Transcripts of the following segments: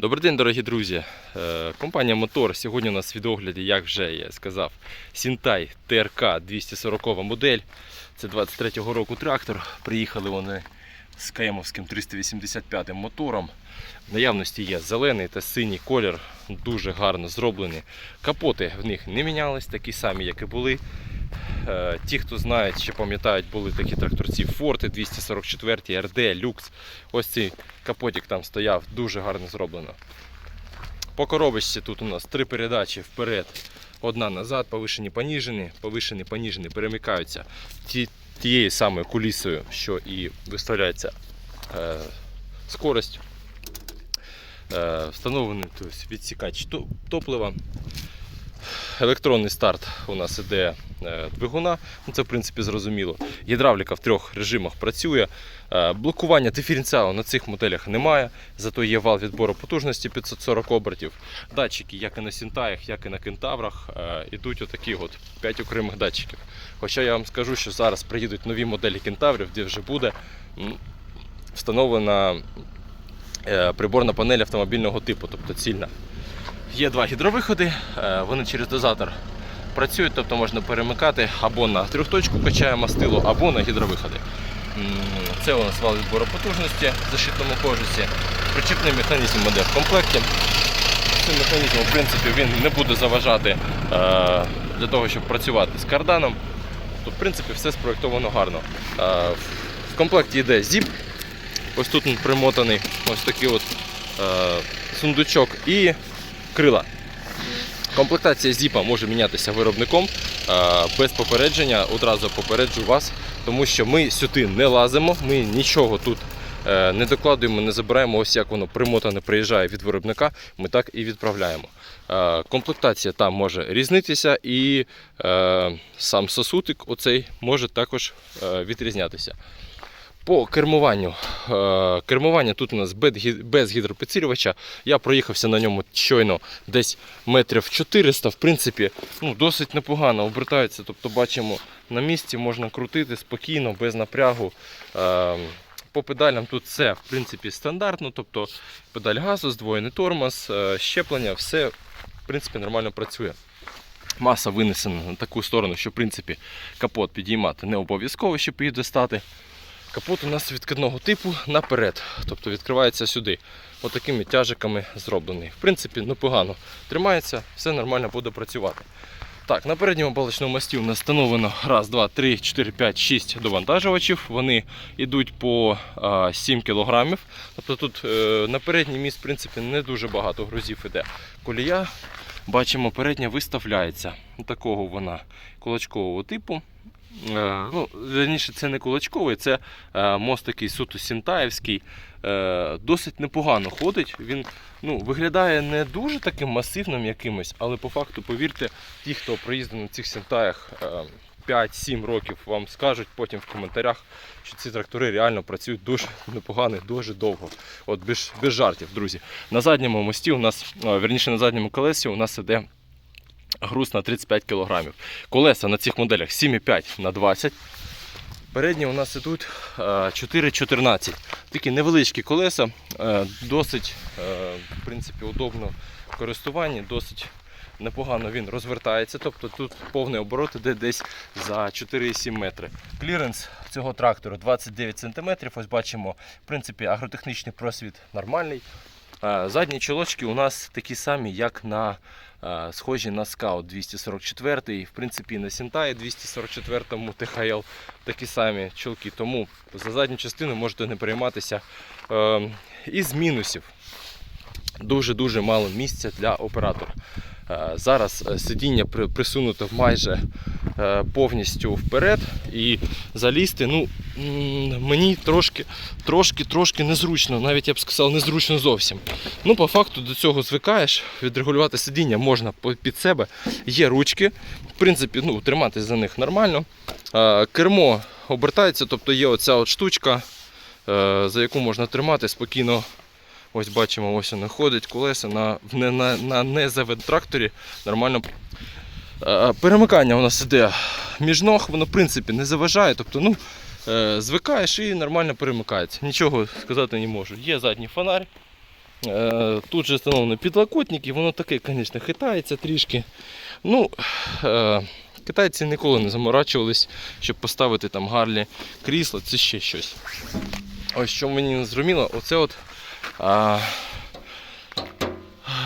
Добрий день, дорогі друзі. Е, Компанія Мотор. Сьогодні у нас в відогляді, як вже я сказав, Сінтай ТРК 240 модель. Це 23-го року трактор. Приїхали вони з Каємовським 385 мотором. В наявності є зелений та синій колір, дуже гарно зроблені. Капоти в них не мінялись, такі самі, як і були. Е, Ті, хто знають, ще пам'ятають, були такі тракторці Форти 244, РД, Люкс. Ось цей капотик там стояв, дуже гарно зроблено. По коробочці тут у нас три передачі вперед, одна назад, повишені, поніжені, повишені, поніжені перемикаються ті, тією самою кулісою, що і виставляється е, скорость. Е, встановлений тобто, відсікач топлива. Електронний старт у нас іде е, двигуна, ну це в принципі зрозуміло. Гідравліка в трьох режимах працює. Е, Блокування диференціалу на цих моделях немає, зато є вал відбору потужності 540 обертів. Датчики, як і на Сінтаях, як і на кентаврах, е, ідуть отакі от 5 окремих датчиків. Хоча я вам скажу, що зараз приїдуть нові моделі кентаврів, де вже буде встановлена приборна панель автомобільного типу, тобто цільна. Є два гідровиходи, е, вони через дозатор працюють, тобто можна перемикати або на трьохточку качає мастило, або на гідровиходи. Це у нас вал відбору потужності в защитному кожусі. Причіпний механізм іде в комплекті. Цим механізмом в принципі, він не буде заважати е, для того, щоб працювати з карданом. Тут, в принципі, все спроєктовано гарно. Е, В комплекті йде зіп. Ось тут він примотаний ось такий от сундучок і крила. Комплектація зіпа може мінятися виробником е, без попередження. Одразу попереджу вас, тому що ми сюди не лазимо, ми нічого тут е, не докладуємо, не забираємо. Ось як воно примотане приїжджає від виробника, ми так і відправляємо. Е, Комплектація там може різнитися, і сам сосудик оцей може також відрізнятися. По кермуванню. Е, Кермування тут у нас без гі- гідропідсилювача. Я проїхався на ньому щойно десь метрів 400. В принципі, ну, досить непогано обертається. Тобто бачимо на місці, можна крутити спокійно, без напрягу. Е, По педалям тут все в принципі стандартно, тобто педаль газу, здвоєний тормоз, е, щеплення, все в принципі нормально працює. Маса винесена на таку сторону, що в принципі капот підіймати не обов'язково, щоб її достати. Капот у нас відкидного типу наперед, тобто відкривається сюди. Отакими тяжиками зроблений. В принципі, непогано тримається, все нормально буде працювати. Так, на передньому балочному мості у нас встановлено раз, два, три, 4, 5, 6 довантажувачів. Вони йдуть по а, 7 кг. Тобто тут е, на передній міст в принципі, не дуже багато грузів іде. Колія, бачимо, передня виставляється. Такого вона кулачкового типу. Е, ну, верніше, це не кулачковий, це е, мост такий суто сінтаївський. Е, досить непогано ходить. Він ну, виглядає не дуже таким масивним якимось, але по факту, повірте, ті, хто проїздив на цих сінтаях е, 5-7 років, вам скажуть потім в коментарях, що ці трактори реально працюють дуже непогано, дуже довго. От без, без жартів, друзі. На задньому мості у нас, верніше на задньому колесі у нас іде груз на 35 кг. Колеса на цих моделях 7,5 на 20. Передні у нас ідуть е, 4,14. Такі невеличкі колеса, е, досить е, в принципі, удобно в користуванні, досить непогано він розвертається. Тобто тут повний оборот іде десь за 4,7 метри. Кліренс цього трактору 29 см. Ось бачимо, в принципі, агротехнічний просвіт нормальний. Задні чолочки у нас такі самі, як на схожі на Scout 244, в принципі, на Сінтаї 244 ТХЛ такі самі чолки. Тому за задню частину можете не перейматися. Е, Із мінусів дуже-дуже мало місця для оператора. Е, Зараз е, сидіння при- присунуто майже е, повністю вперед і залізти. Ну, мені трошки, трошки, трошки незручно, навіть я б сказав, незручно зовсім. Ну, по факту до цього звикаєш, відрегулювати сидіння можна під себе. Є ручки, в принципі, ну, триматись за них нормально. Кермо обертається, тобто є оця от штучка, за яку можна тримати спокійно. Ось бачимо, ось воно ходить, колеса на, на, на незавед тракторі нормально. Е, Перемикання у нас іде між ног, воно в принципі не заважає. Тобто, ну, е, звикаєш і нормально перемикається. Нічого сказати не можу. Є задній фонарь, Е, Тут же встановлені підлокотники, воно таке, звісно, хитається трішки. Ну, китайці ніколи не заморачувались, щоб поставити там гарні крісла, це ще щось. Ось що мені не зрозуміло, оце от а,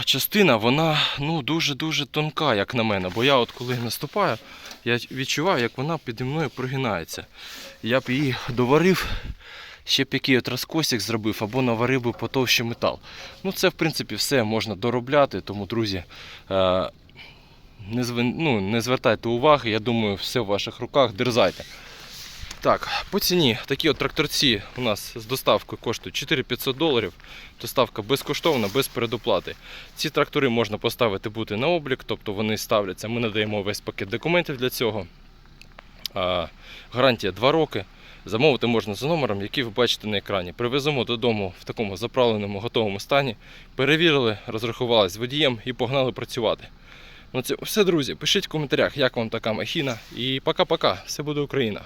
частина, вона ну, дуже-дуже тонка, як на мене. Бо я от коли наступаю, я відчуваю, як вона піді мною прогинається. Я б її доварив, ще б який от розкосик зробив, або наварив би потовще метал. Ну, це, в принципі, все можна доробляти, тому, друзі. Е, не, ну, не звертайте уваги, я думаю, все в ваших руках, дерзайте. Так, по ціні такі от тракторці у нас з доставкою коштують 4500 доларів. Доставка безкоштовна, без передоплати. Ці трактори можна поставити бути на облік, тобто вони ставляться. Ми надаємо весь пакет документів для цього. Гарантія 2 роки. Замовити можна за номером, який ви бачите на екрані. Привеземо додому в такому заправленому готовому стані. Перевірили, розрахувалися з водієм і погнали працювати. Ну це все, друзі. Пишіть в коментарях, як вам така махіна. І пока-пока. Все буде Україна.